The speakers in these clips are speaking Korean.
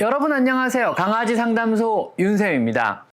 여러분 안녕하세요. 강아지 상담소 윤쌤입니다.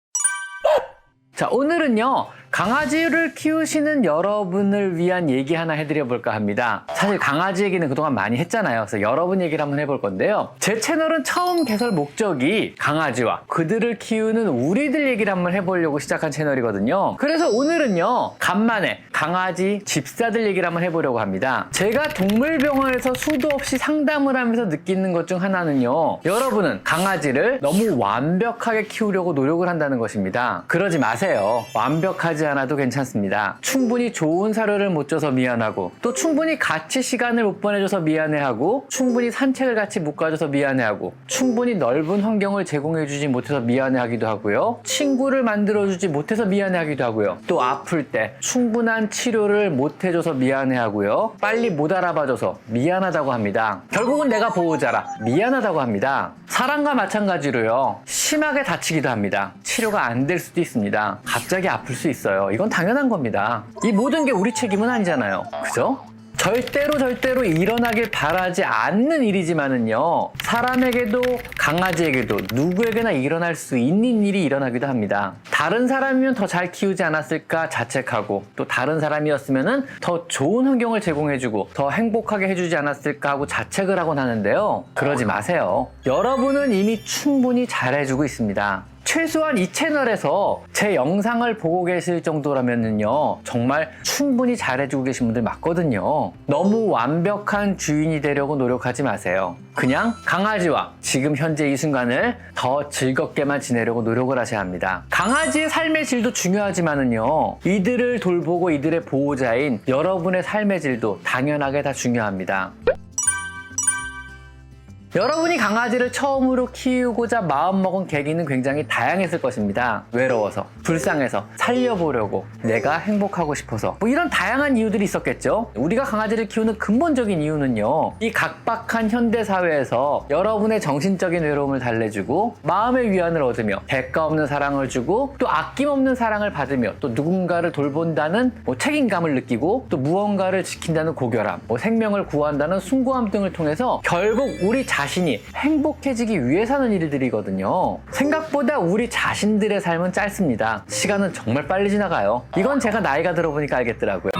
자, 오늘은요. 강아지를 키우시는 여러분을 위한 얘기 하나 해드려 볼까 합니다. 사실 강아지 얘기는 그동안 많이 했잖아요. 그래서 여러분 얘기를 한번 해볼 건데요. 제 채널은 처음 개설 목적이 강아지와 그들을 키우는 우리들 얘기를 한번 해보려고 시작한 채널이거든요. 그래서 오늘은요. 간만에 강아지 집사들 얘기를 한번 해보려고 합니다. 제가 동물병원에서 수도 없이 상담을 하면서 느끼는 것 중 하나는요. 여러분은 강아지를 너무 완벽하게 키우려고 노력을 한다는 것입니다. 그러지 마세요. 완벽하지 않아도 괜찮습니다. 충분히 좋은 사료를 못 줘서 미안하고 또 충분히 같이 시간을 못 보내줘서 미안해하고 충분히 산책을 같이 못 가줘서 미안해하고 충분히 넓은 환경을 제공해주지 못해서 미안해하기도 하고요. 친구를 만들어주지 못해서 미안해하기도 하고요. 또 아플 때 충분한 치료를 못 해줘서 미안해하고요. 빨리 못 알아봐줘서 미안하다고 합니다. 결국은 내가 보호자라 미안하다고 합니다. 사람과 마찬가지로요. 심하게 다치기도 합니다. 치료가 안 될 수도 있습니다. 갑자기 아플 수 있어요. 이건 당연한 겁니다. 이 모든 게 우리 책임은 아니잖아요. 그죠? 절대로 절대로 일어나길 바라지 않는 일이지만은요 사람에게도 강아지에게도 누구에게나 일어날 수 있는 일이 일어나기도 합니다. 다른 사람이면 더 잘 키우지 않았을까 자책하고 또 다른 사람이었으면은 더 좋은 환경을 제공해주고 더 행복하게 해주지 않았을까 하고 자책을 하곤 하는데요. 그러지 마세요. 여러분은 이미 충분히 잘해주고 있습니다 최소한 이 채널에서 제 영상을 보고 계실 정도라면요 정말 충분히 잘해주고 계신 분들 맞거든요. 너무 완벽한 주인이 되려고 노력하지 마세요. 그냥 강아지와 지금 현재 이 순간을 더 즐겁게만 지내려고 노력을 하셔야 합니다. 강아지의 삶의 질도 중요하지만은요 이들을 돌보고 이들의 보호자인 여러분의 삶의 질도 당연하게 다 중요합니다 여러분이 강아지를 처음으로 키우고자 마음먹은 계기는 굉장히 다양했을 것입니다. 외로워서, 불쌍해서, 살려보려고, 내가 행복하고 싶어서, 뭐 이런 다양한 이유들이 있었겠죠? 우리가 강아지를 키우는 근본적인 이유는요, 이 각박한 현대사회에서 여러분의 정신적인 외로움을 달래주고, 마음의 위안을 얻으며, 대가 없는 사랑을 주고, 또 아낌없는 사랑을 받으며, 또 누군가를 돌본다는 뭐 책임감을 느끼고, 또 무언가를 지킨다는 고결함, 뭐 생명을 구한다는 숭고함 등을 통해서 결국 우리 자 신이 행복해지기 위해 사는 일들이거든요. 생각보다 우리 자신들의 삶은 짧습니다. 시간은 정말 빨리 지나가요. 이건 제가 나이가 들어보니까 알겠더라고요.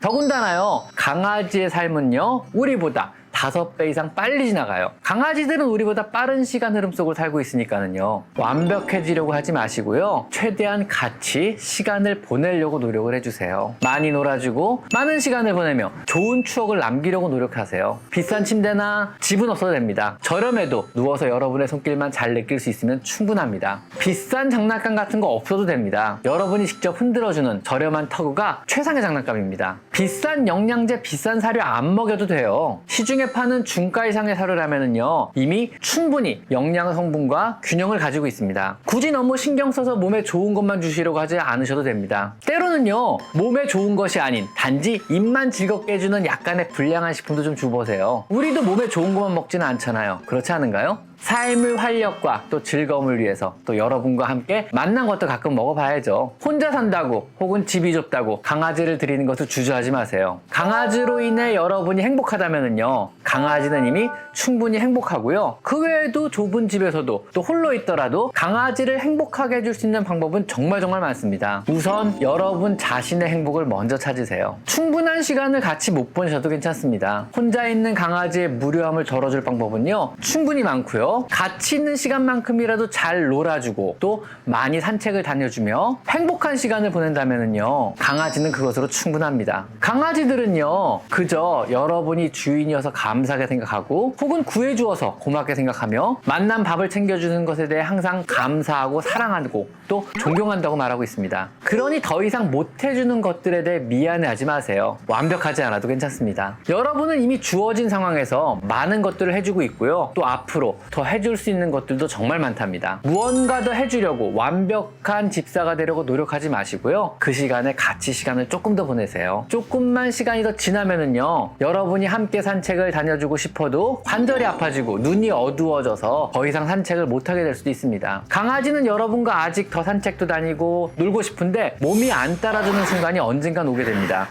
더군다나요, 강아지의 삶은요, 우리보다 다섯 배 이상 빨리 지나가요. 강아지들은 우리보다 빠른 시간 흐름 속을 살고 있으니까는요. 완벽해지려고 하지 마시고요. 최대한 같이 시간을 보내려고 노력을 해주세요. 많이 놀아주고 많은 시간을 보내며 좋은 추억을 남기려고 노력하세요. 비싼 침대나 집은 없어도 됩니다. 저렴해도 누워서 여러분의 손길만 잘 느낄 수 있으면 충분합니다. 비싼 장난감 같은 거 없어도 됩니다. 여러분이 직접 흔들어주는 저렴한 터그가 최상의 장난감입니다. 비싼 영양제, 비싼 사료 안 먹여도 돼요. 시중에 파는 중가 이상의 사료라면은요 이미 충분히 영양 성분과 균형을 가지고 있습니다. 굳이 너무 신경 써서 몸에 좋은 것만 주시려고 하지 않으셔도 됩니다. 때로는요 몸에 좋은 것이 아닌 단지 입만 즐겁게 해주는 약간의 불량한 식품도 좀 주보세요. 우리도 몸에 좋은 것만 먹지는 않잖아요. 그렇지 않은가요? 삶의 활력과 또 즐거움을 위해서 또 여러분과 함께 만난 것도 가끔 먹어봐야죠. 혼자 산다고 혹은 집이 좁다고 강아지를 드리는 것을 주저하지 마세요. 강아지로 인해 여러분이 행복하다면요. 강아지는 이미 충분히 행복하고요. 그 외에도 좁은 집에서도 또 홀로 있더라도 강아지를 행복하게 해줄 수 있는 방법은 정말 정말 많습니다. 우선 여러분 자신의 행복을 먼저 찾으세요. 충분한 시간을 같이 못 보내셔도 괜찮습니다. 혼자 있는 강아지의 무료함을 덜어줄 방법은요. 충분히 많고요. 같이 있는 시간만큼이라도 잘 놀아주고 또 많이 산책을 다녀주며 행복한 시간을 보낸다면요. 강아지는 그것으로 충분합니다. 강아지들은요. 그저 여러분이 주인이어서 감사하게 생각하고 혹은 구해주어서 고맙게 생각하며 만난 밥을 챙겨주는 것에 대해 항상 감사하고 사랑하고 또 존경한다고 말하고 있습니다. 그러니 더 이상 못해주는 것들에 대해 미안해하지 마세요. 완벽하지 않아도 괜찮습니다. 여러분은 이미 주어진 상황에서 많은 것들을 해주고 있고요. 또 앞으로 더 해줄 수 있는 것들도 정말 많답니다. 무언가 더 해주려고 완벽한 집사가 되려고 노력하지 마시고요. 그 시간에 같이 시간을 조금 더 보내세요. 조금만 시간이 더 지나면은요. 여러분이 함께 산책을 다녀주고 싶어도 관절이 아파지고 눈이 어두워져서 더 이상 산책을 못하게 될 수도 있습니다. 강아지는 여러분과 아직 더 산책도 다니고 놀고 싶은데 몸이 안 따라주는 순간이 언젠간 오게 됩니다.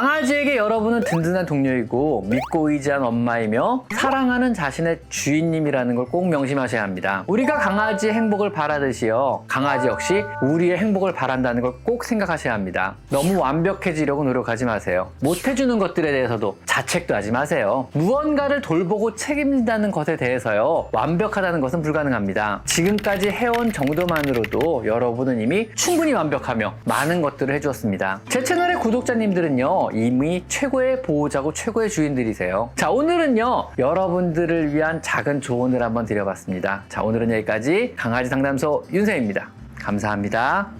강아지의 우리에게 여러분은 든든한 동료이고 믿고 의지한 엄마이며 사랑하는 자신의 주인님이라는 걸 꼭 명심하셔야 합니다. 우리가 강아지의 행복을 바라듯이요. 강아지 역시 우리의 행복을 바란다는 걸 꼭 생각하셔야 합니다. 너무 완벽해지려고 노력하지 마세요. 못해주는 것들에 대해서도 자책도 하지 마세요. 무언가를 돌보고 책임진다는 것에 대해서요. 완벽하다는 것은 불가능합니다. 지금까지 해온 정도만으로도 여러분은 이미 충분히 완벽하며 많은 것들을 해주었습니다. 제 채널의 구독자님들은요. 이미 최고의 보호자고 최고의 주인들이세요. 자, 오늘은요. 여러분들을 위한 작은 조언을 한번 드려봤습니다. 자, 오늘은 여기까지 강아지 상담소 윤세입니다. 감사합니다.